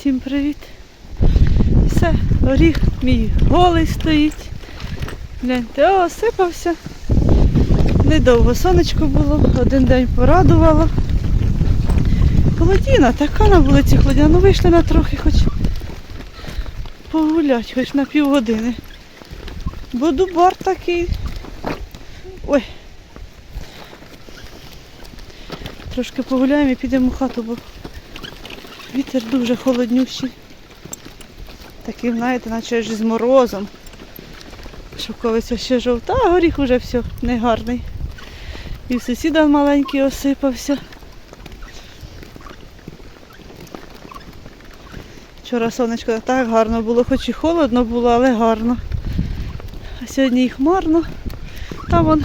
Всім привіт. Все, горіх мій голий стоїть. Гляньте, осипався. Недовго сонечко було, один день порадувало. Холодіна, така на вулиці холодіна. Ну вийшли на трохи хоч погулять, хоч на півгодини. Бо дубар такий. Ой. Трошки погуляємо і підемо в хату, бо вітер дуже холоднющий. Такий, знаєте, наче ж з морозом. Шовковиця ще жовта, а горіх уже все негарний. І сусіда маленький осипався. Вчора сонечко так гарно було, хоч і холодно було, але гарно. А сьогодні і хмарно. Там вон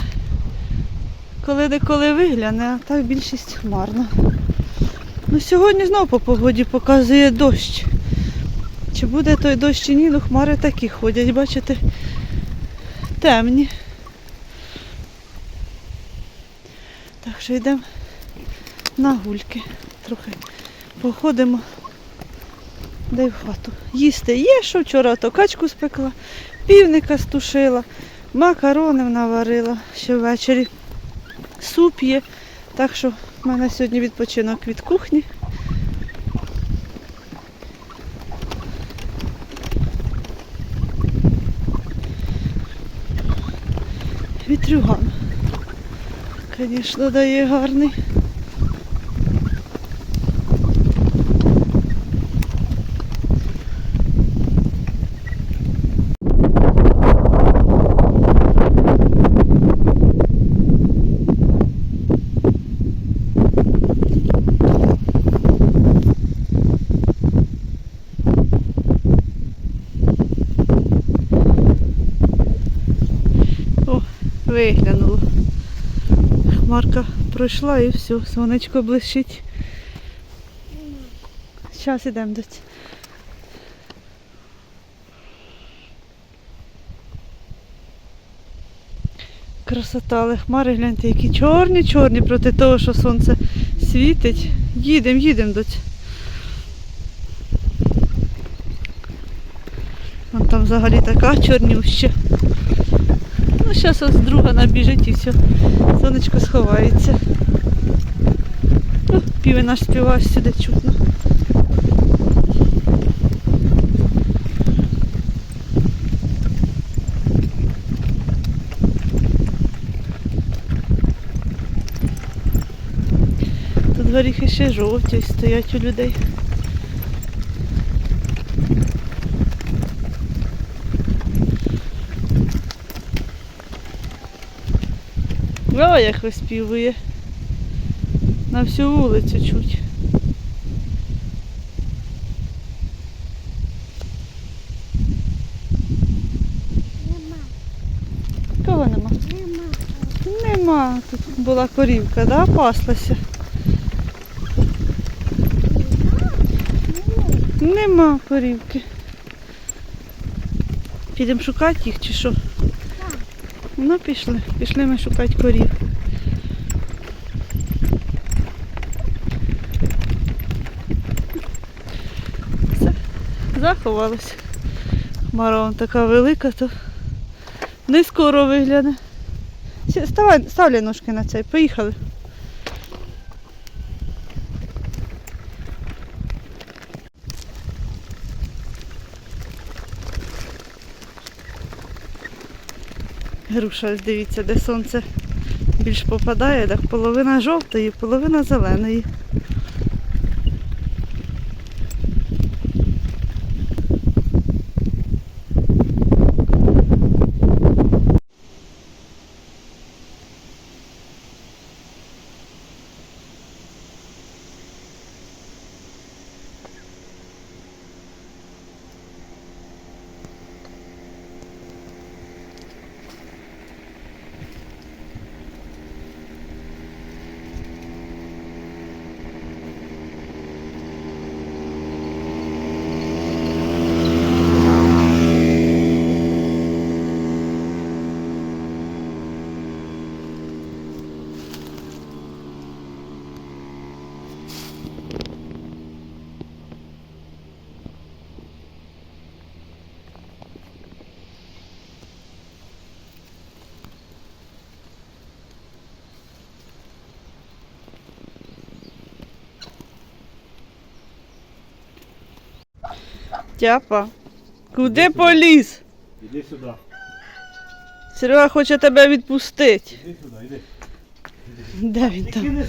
коли деколи вигляне, а так більшість хмарно. Ну сьогодні знову по погоді показує дощ. Чи буде той дощ чи ні, ну хмари такі ходять, бачите, темні. Так що йдемо на гульки. Трохи походимо. Де й в хату. Їсти є, що вчора то качку спекла, півника стушила, макаронів наварила ще ввечері. Суп є. Так що в мене сьогодні відпочинок від кухні. Вітрюган. Звісно, дає гарний. О, виглянуло. Хмарка пройшла і все, сонечко блищить. Зараз ідемо до ць- Красота, але хмари, гляньте, які чорні-чорні проти того, що сонце світить. Їдемо, їдемо до Вон там взагалі така чорнюща. Зараз ось друга набіжить і все. Сонечко сховається. О, півень наш співає сюди чутно. Тут горіхи ще жовті стоять у людей. О, як виспівує. На всю вулицю чуть. Нема, Кого нема? нема. Нема. Тут була корівка, да, паслася. Нема корівки. Підемо шукати їх чи що? Ну пішли. Пішли ми шукати корів. Все, заховалося. Хмара вон така велика, то не скоро вигляне. Ставлю ножки на цей, поїхали. Груша, ось дивіться, де сонце більш попадає, так половина жовтої, половина зеленої. Тяпа. Куди поліз? Іди сюди. Серега хоче тебе відпустити. Іди сюди, іди. Де він там?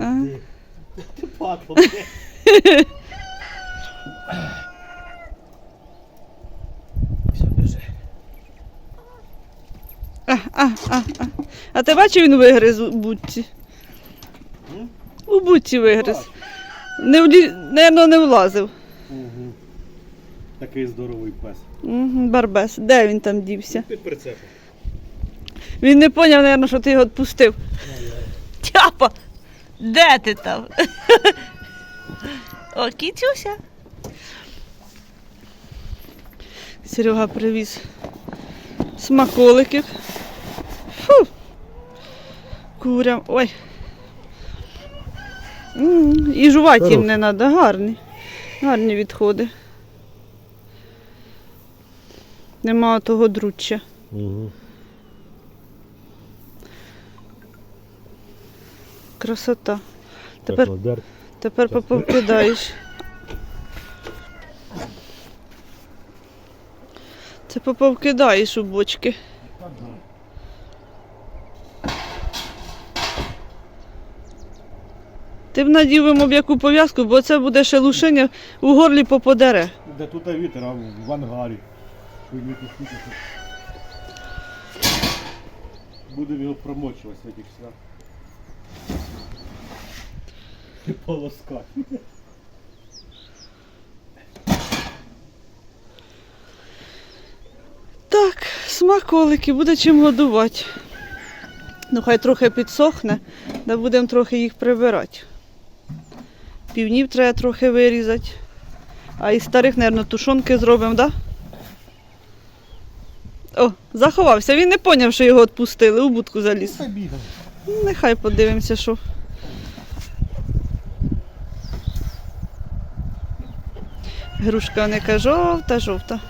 А? Ти падла. Все, біжи. А, а, а, а. а ти бачив, він вигриз у будці? Будці вигриз. Не влі... Наверно, не влазив. Угу. Такий здоровий пес. Угу, барбес. Де він там дівся? Під прицепом. Він не поняв, наверно, що ти його відпустив. Тяпа! Де ти там? О, кітюся. Серега привіз смаколиків. Фу. Курям. Ой. І жувати їм не треба. Гарні. Гарні відходи. Нема того друччя. Угу. Красота. Тепер, тепер поповкидаєш. Це поповкидаєш у бочки. Ти б надів йому б яку пов'язку, бо це буде шелушення у горлі поподере. Де тут вітер, а в ангарі. Будемо його промочувати в этих снах. І полоскати. Так, смаколики, буде чим годувати. Ну, хай трохи підсохне, да будемо трохи їх прибирати. Півнів треба трохи вирізати. А із старих, мабуть, тушонки зробимо, так? Да? О, заховався. Він не поняв, що його відпустили, у будку заліз. Бігав. Ну, Нехай подивимося, що. Грушка нека жовта, жовта.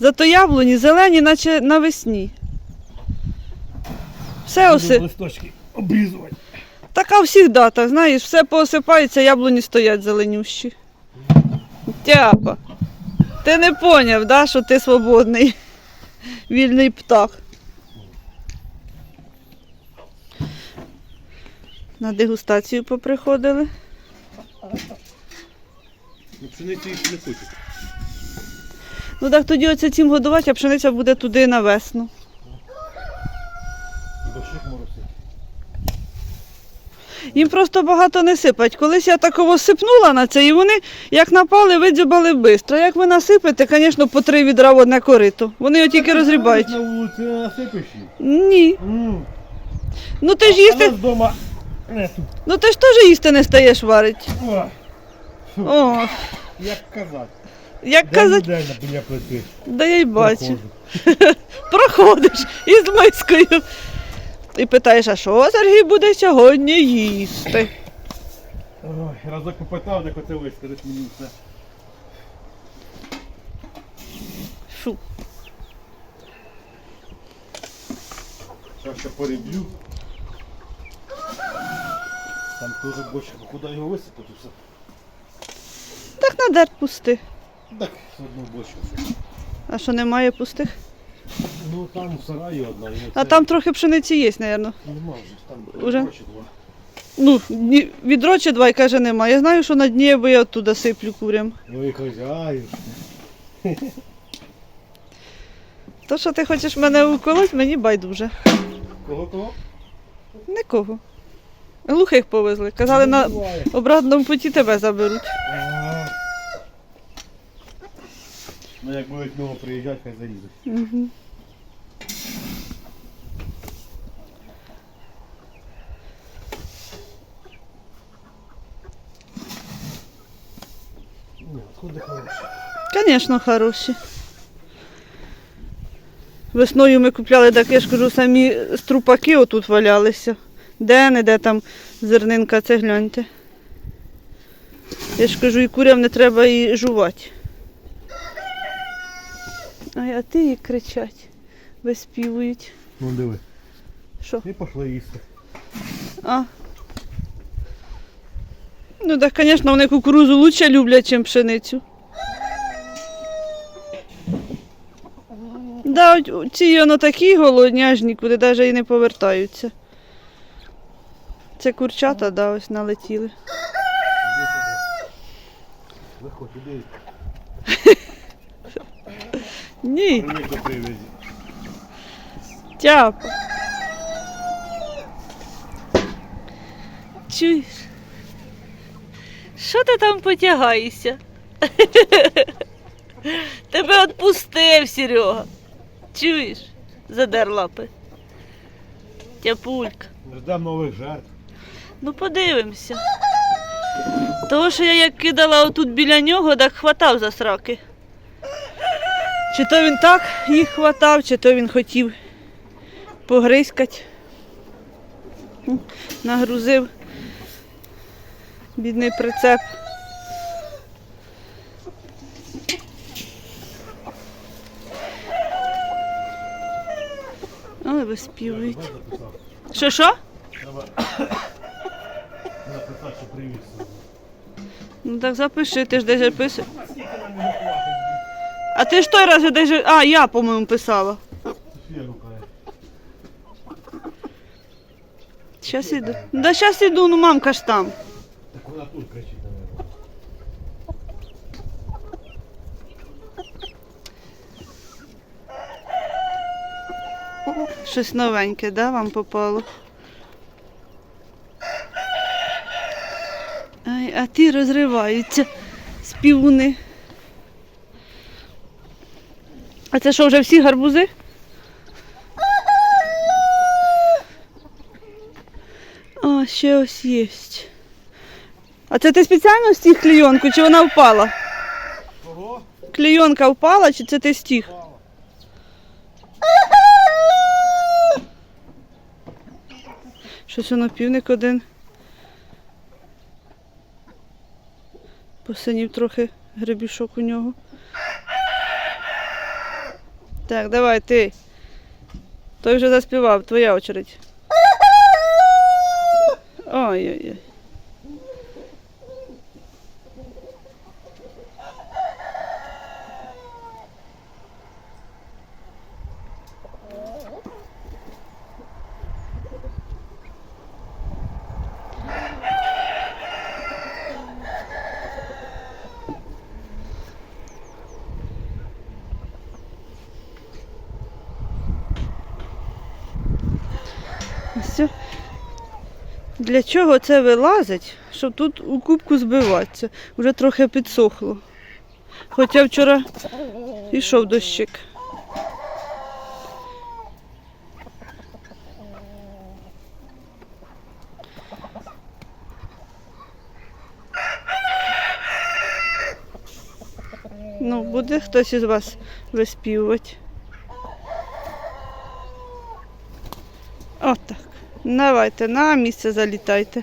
Зато яблуні зелені, наче навесні. Все оси. листочки обрізувати. Така всіх дата, знаєш, все поосипається, яблуні стоять зеленющі. Тяпа. Ти не поняв, да, що ти свободний, вільний птах. На дегустацію поприходили. Ну, пшениці не хочуть. Ну так тоді оце цим годувати, а пшениця буде туди на весну. Дощик моросить. Їм просто багато не сипать. Колись я такого сипнула на це, і вони як напали, видзюбали швидко. Як ви насипете, звісно, по три відра в одне корито. Вони його тільки розрібають. На вулиці не насипиш. Ні. М. Ну ти ж їсти, вдома нету. ну ти ж теж їсти не стаєш варить. О, О, Як казати. як казати, день біля плити. да я й бачу. Проходиш із мискою. І питаєш, а що Сергій буде сьогодні їсти? Ой, разок попитав, де хотів висказати мені все. Фу. Зараз ще переб'ю. Там теж бочка, куди його висипати все. Так на дерт пусти. Так, одну бочку. А що немає пустих? Ну там в сараї одна. і А там трохи пшениці є, мабуть. Нема вже, там Уже? два. Ну, ні- відро чи два, і каже, нема. Я знаю, що на дні, бо я оттуда сиплю курям. Ну і хазяїв. То, що ти хочеш мене уколоть, мені байдуже. Кого кого? Нікого. Глухих повезли. Казали, на обратному путі тебе заберуть. Ага. Ну як будуть знову приїжджати, хай заїдуть. Угу. Хороші. Звісно, хороші. Весною ми купляли, так я ж кажу, самі струпаки отут валялися. Де не де там зернинка, це гляньте. Я ж кажу, і курям не треба і жувати. А ти їх кричать, виспівують. Ну диви. Що? І пішли їсти. А, Ну так, звісно, вони кукурузу лучше люблять, ніж пшеницю. Да, ці воно такі голодні, аж нікуди навіть і не повертаються. Це курчата, да, ось налетіли. Заходь, іди. Ні, Привик до привязі. тяпа. Чуєш? Що ти там потягаєшся? Тебе відпустив, Серега. Чуєш? Задер лапи. Тяпулька. Ждам нових жертв. Ну подивимося. Того, що я як кидала отут біля нього, так хватав за сраки. Чи то він так їх хватав, чи то він хотів погризкати. Нагрузив бідний прицеп. Ой, виспівують. Що що? Ну так запиши, ти ж десь писав. А ти ж той раз же десь. же- А, я, по-моєму, писала. Щас іду. Да щас іду, ну мамка ж там. Так вона тут кричить, наверное. Щось новеньке, да, вам попало? Ай, а ті розриваються співуни. А це що, вже всі гарбузи? А, ще ось є. А це ти спеціально стіг клейонку, чи вона впала? Кого? Клейонка впала, чи це ти стіг? Щось воно півник один. Посинів трохи гребішок у нього. Так, давай ти. Той вже заспівав, твоя очередь. Ой-ой-ой. Все. Для чого це вилазить? Щоб тут у кубку збиватися. Вже трохи підсохло. Хоча вчора йшов дощик. Ну, буде хтось із вас виспівувати. Отак. Давайте на місце залітайте.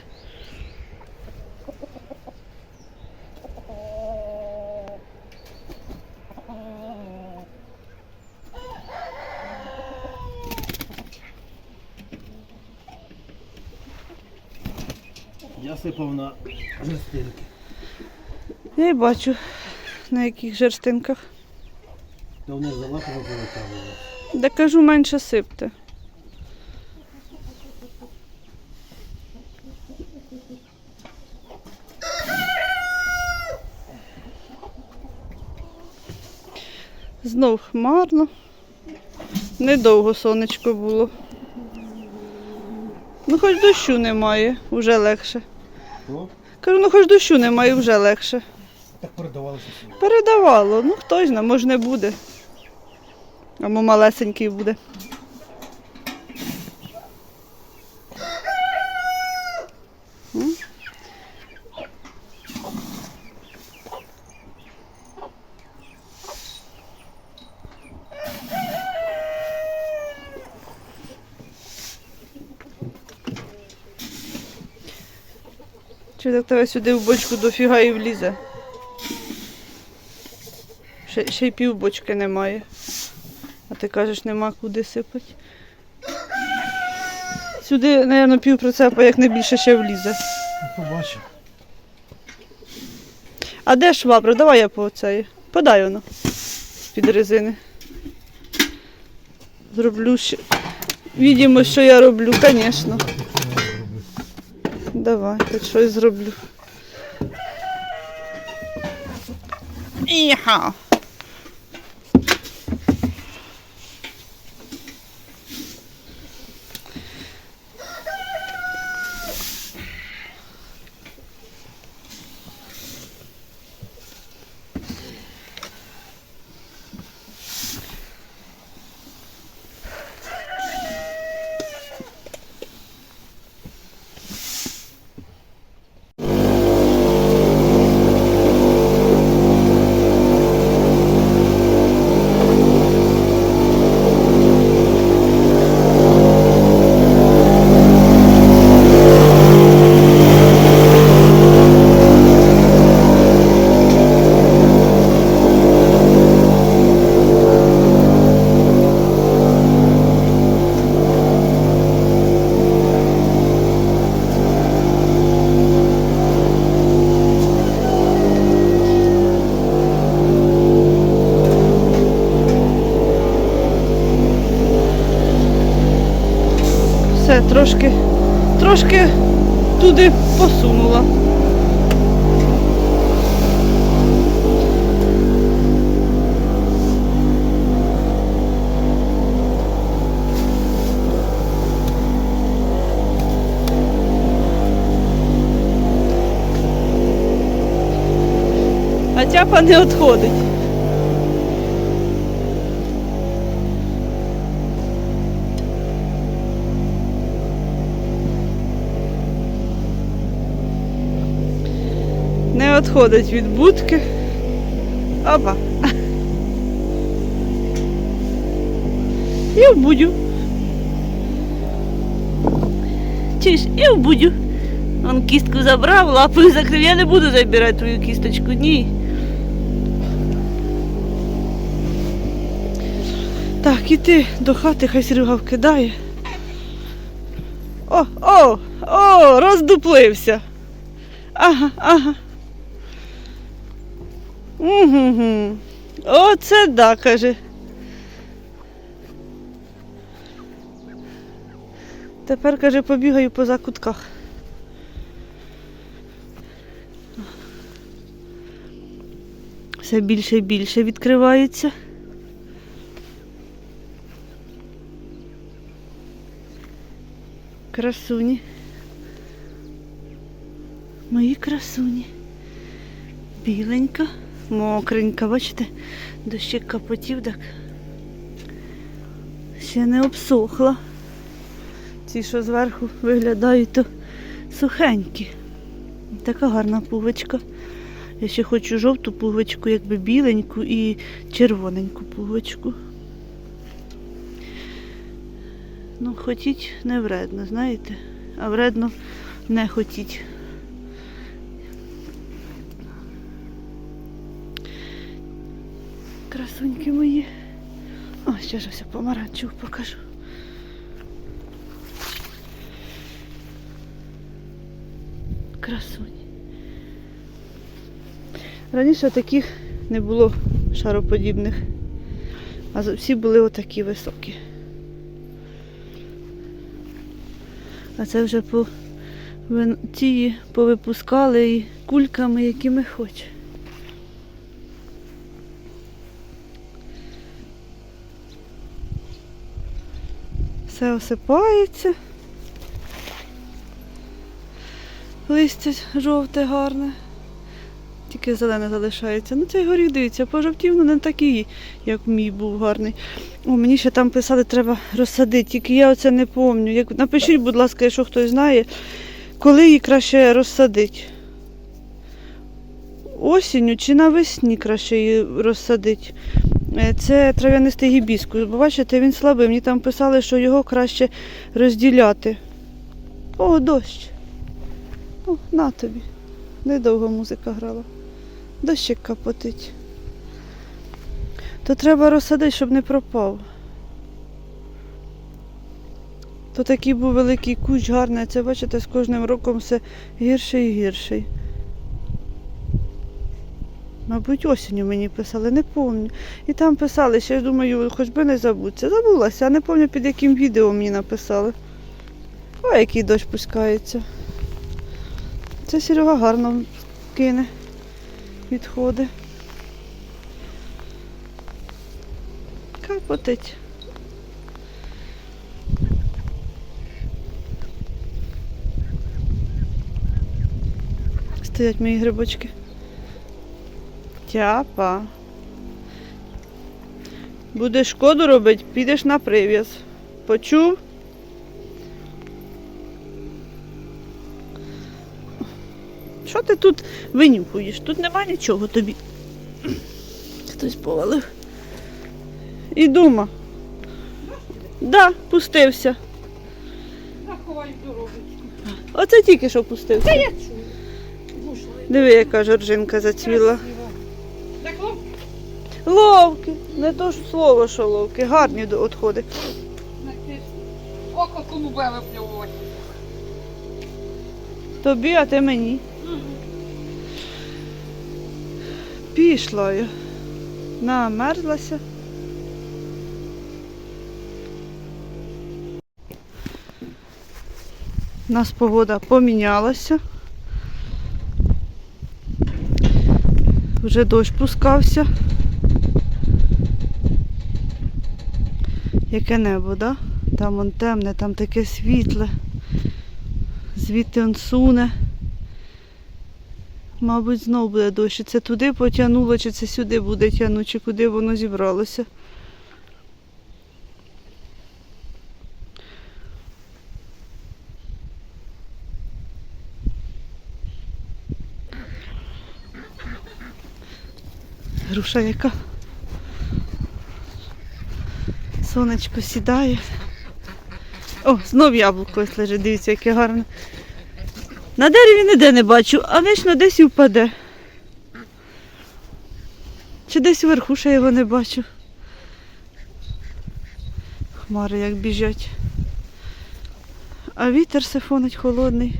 Я сипав на жестинки. Я й бачу, на яких жерстинках. Та вони за лапами повитягували. Да кажу, менше сипте. Знов хмарно. Недовго сонечко було. Ну, хоч дощу немає, вже легше. Кажу, ну хоч дощу немає, вже легше. так передавалося. Передавало, ну хтось знає, може не буде. Або малесенький буде. Тебе сюди в бочку дофіга і влізе? Ще, ще й пів бочки немає. А ти кажеш, нема куди сипати. Сюди, мабуть, пів прицепа, як не більше ще влізе. Ну, Побачив. А де швабра? Давай я по цей. Подай воно з-під резини. Зроблю ще. Відімо, що я роблю, звісно. Давай, хоч щось зроблю. Іха. Все, трошки, трошки туди посунула. А тяпа не відходить. Не відходить від будки. Опа. І в будю. Чуєш, і в будю. Он кістку забрав, лапою закрив. Я не буду забирати твою кісточку, ні. Так, іти до хати, хай Серега вкидає. О, о, о, роздуплився. Ага, ага. Угу. Оце да, каже. Тепер, каже, побігаю по закутках. Все більше і більше відкривається. Красуні. Мої красуні. Біленька, мокренька, бачите, дощик капотів, так ще не обсохла. Ці, що зверху виглядають, то сухенькі. Така гарна пуговичка. Я ще хочу жовту пуговичку, якби біленьку і червоненьку пуговичку. Ну, хотіть не вредно, знаєте, а вредно не хотіть. Красуньки мої. О, ще ж все помаранчеву покажу. Красуні. Раніше таких не було шароподібних, а всі були отакі високі. А це вже по тії ті повипускали і кульками, якими хоч. Все осипається. Листя жовте гарне. Тільки зелене залишається. Ну цей горіх дивіться, пожовтів, ну не такий, як мій був гарний. О, мені ще там писали, треба розсадити, тільки я оце не пам'ятаю. Напишіть, будь ласка, якщо хтось знає, коли її краще розсадити. Осінню чи навесні краще її розсадити. Е, Це трав'янистий гібіскус. Бо бачите, він слабий. Мені там писали, що його краще розділяти. О, дощ. О, на тобі. Недовго музика грала. Дощик капотить. То треба розсадити, щоб не пропав. То такий був великий кущ гарний, це бачите, з кожним роком все гірше і гірший. Мабуть, осінню мені писали, не пам'ятаю. І там писали, що я думаю, хоч би не забудься. Забулася, а не пам'ятаю, під яким відео мені написали. О, який дощ пускається. Це Серега гарно кине відходи. Капотить. Стоять мої грибочки. Тяпа. Будеш шкоду робити, підеш на прив'яз. Почув? Що ти тут винюхуєш? Тут нема нічого тобі. Хтось повалив. І дома. Да, пустився. Заховай. Оце тільки що пустився. Я чую. Диви, яка жоржинка зацвіла. Ловки. Не то ж слово, що ловки. Гарні відходи. Око кому виплювати. Тобі, а ти мені. Пішла я. Намерзлася. У нас погода помінялася. Вже дощ пускався. Яке небо, да? Там он темне, там таке світле. Звідти он суне. Мабуть, знов буде дощ. Це туди потягнуло, чи це сюди буде тягнути, чи куди воно зібралося. Груша яка. Сонечко сідає. О, знов яблуко лежить, дивіться, яке гарне. На дереві ніде не бачу, а вічно десь і впаде. Чи десь вверху ще його не бачу. Хмари як біжать. А вітер сифонить холодний.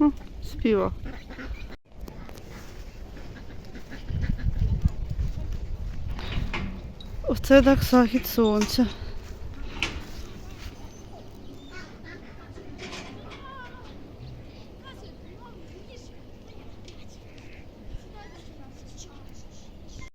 О, співа. Оце так захід сонця.